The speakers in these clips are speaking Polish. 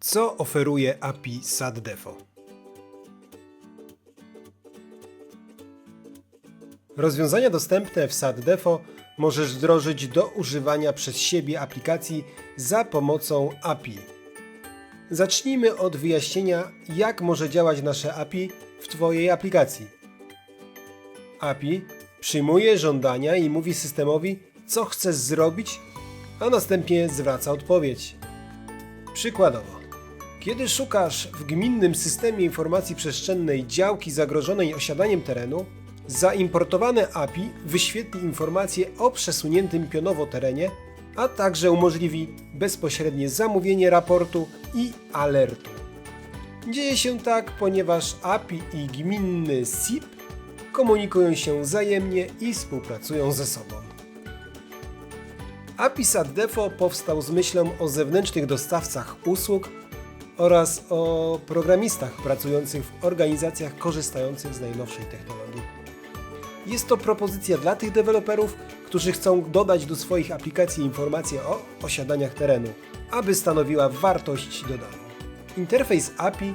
Co oferuje API SAT-DEFO? Rozwiązania dostępne w SAT-DEFO możesz wdrożyć do używania przez siebie aplikacji za pomocą API. Zacznijmy od wyjaśnienia, jak może działać nasze API w Twojej aplikacji. API przyjmuje żądania i mówi systemowi, co chcesz zrobić, a następnie zwraca odpowiedź. Przykładowo, kiedy szukasz w gminnym systemie informacji przestrzennej działki zagrożonej osiadaniem terenu, zaimportowane API wyświetli informacje o przesuniętym pionowo terenie, a także umożliwi bezpośrednie zamówienie raportu i alertu. Dzieje się tak, ponieważ API i gminny SIP komunikują się wzajemnie i współpracują ze sobą. API SAT-DEFO powstał z myślą o zewnętrznych dostawcach usług oraz o programistach pracujących w organizacjach korzystających z najnowszej technologii. Jest to propozycja dla tych deweloperów, którzy chcą dodać do swoich aplikacji informacje o osiadaniach terenu, aby stanowiła wartość dodaną. Interfejs API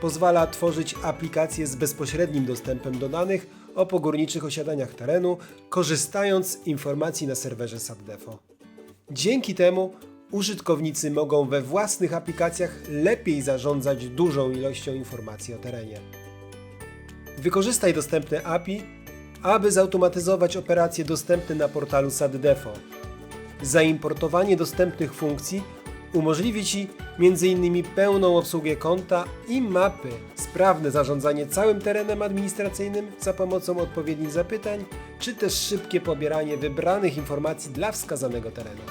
pozwala tworzyć aplikacje z bezpośrednim dostępem do danych o pogórniczych osiadaniach terenu, korzystając z informacji na serwerze SAT-DEFO. Dzięki temu użytkownicy mogą we własnych aplikacjach lepiej zarządzać dużą ilością informacji o terenie. Wykorzystaj dostępne API, aby zautomatyzować operacje dostępne na portalu SAT-DEFO. Zaimportowanie dostępnych funkcji umożliwi Ci m.in. pełną obsługę konta i mapy, sprawne zarządzanie całym terenem administracyjnym za pomocą odpowiednich zapytań, czy też szybkie pobieranie wybranych informacji dla wskazanego terenu.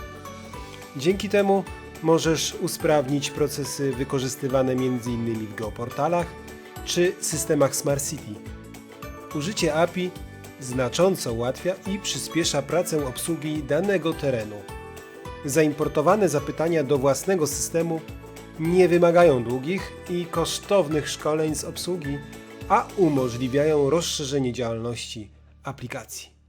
Dzięki temu możesz usprawnić procesy wykorzystywane m.in. w geoportalach czy systemach Smart City. Użycie API znacząco ułatwia i przyspiesza pracę obsługi danego terenu. Zaimportowane zapytania do własnego systemu nie wymagają długich i kosztownych szkoleń z obsługi, a umożliwiają rozszerzenie działalności aplikacji.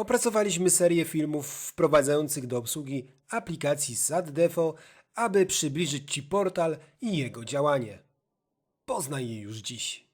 Opracowaliśmy serię filmów wprowadzających do obsługi aplikacji SAT-DEFO, aby przybliżyć Ci portal i jego działanie. Poznaj je już dziś.